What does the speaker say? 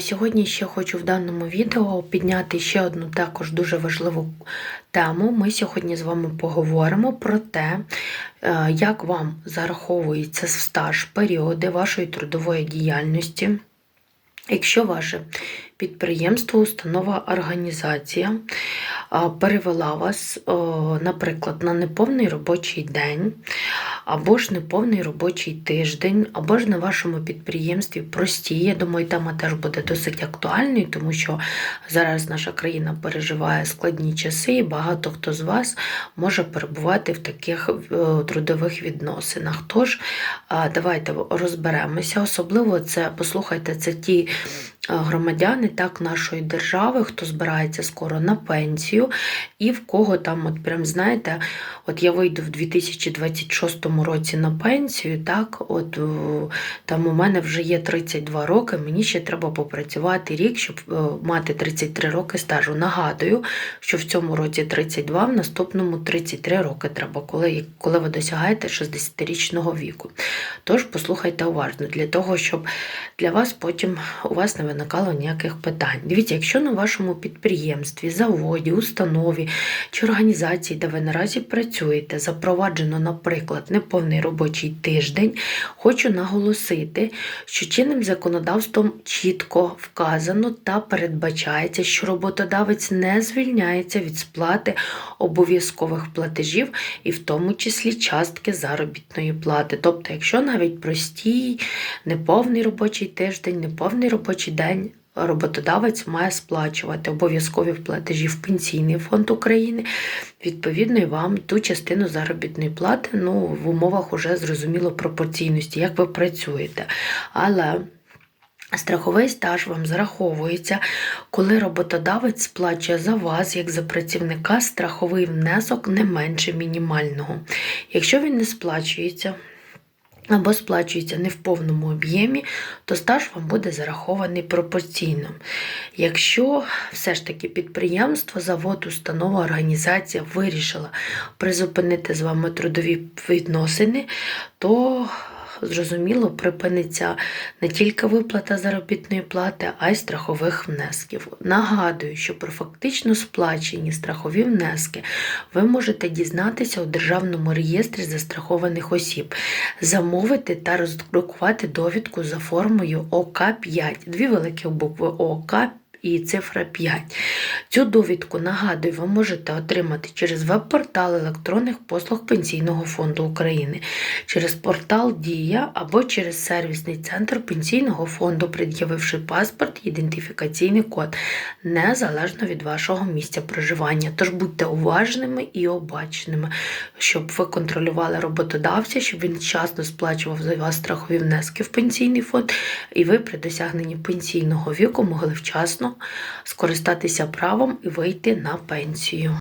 Сьогодні ще хочу в даному відео підняти ще одну також дуже важливу тему. Ми сьогодні з вами поговоримо про те, е, як вам зараховується стаж періоди вашої трудової діяльності. Якщо ваше підприємство, установа, організація перевела вас, наприклад, на неповний робочий день, або ж неповний робочий тиждень, або ж на вашому підприємстві прості. Я думаю, тема теж буде досить актуальною, тому що зараз наша країна переживає складні часи, і багато хто з вас може перебувати в таких е, трудових відносинах. Тож, давайте розберемося. Особливо це, послухайте, це ті е, громадяни так, нашої держави, хто збирається скоро на пенсію, і в кого там, от прям знаєте, от я вийду в 2026 році на пенсію, так, от там у мене вже є 32 роки, мені ще треба попрацювати рік, щоб е, мати 33 роки стажу. Нагадую, що в цьому році 32, в наступному 33 роки треба, коли, коли ви досягаєте 60-річного віку. Тож послухайте уважно, для того, щоб для вас потім у вас не виникало ніяких питань. Дивіться, якщо на вашому підприємстві, заводі, установі чи організації, де ви наразі працюєте, запроваджено, наприклад, неповний робочий тиждень, хочу наголосити, що чинним законодавством чітко вказано та передбачається, що роботодавець не звільняється від сплати обов'язкових платежів, і в тому числі частки заробітної плати. Тобто, якщо навіть простій, неповний робочий тиждень, неповний робочий день. Роботодавець має сплачувати обов'язкові платежі в Пенсійний фонд України, відповідно, і вам ту частину заробітної плати ну, в умовах уже зрозуміло пропорційності, як ви працюєте. Але страховий стаж вам зараховується, коли роботодавець сплачує за вас, як за працівника, страховий внесок не менше мінімального. Якщо він не сплачується, або сплачується не в повному об'ємі, то стаж вам буде зарахований пропорційно. Якщо все ж таки підприємство, завод, установа, організація вирішила призупинити з вами трудові відносини, то зрозуміло, припиниться не тільки виплата заробітної плати, а й страхових внесків. Нагадую, що про фактично сплачені страхові внески ви можете дізнатися у Державному реєстрі застрахованих осіб, замовити та роздрукувати довідку за формою ОК5, дві великі букви ОК і цифра 5. Цю довідку, нагадую, ви можете отримати через веб-портал електронних послуг Пенсійного фонду України, через портал Дія або через сервісний центр Пенсійного фонду, пред'явивши паспорт і ідентифікаційний код, незалежно від вашого місця проживання. Тож будьте уважними і обачними, щоб ви контролювали роботодавця, щоб він вчасно сплачував за вас страхові внески в пенсійний фонд, і ви при досягненні пенсійного віку могли вчасно скористатися правом і вийти на пенсію.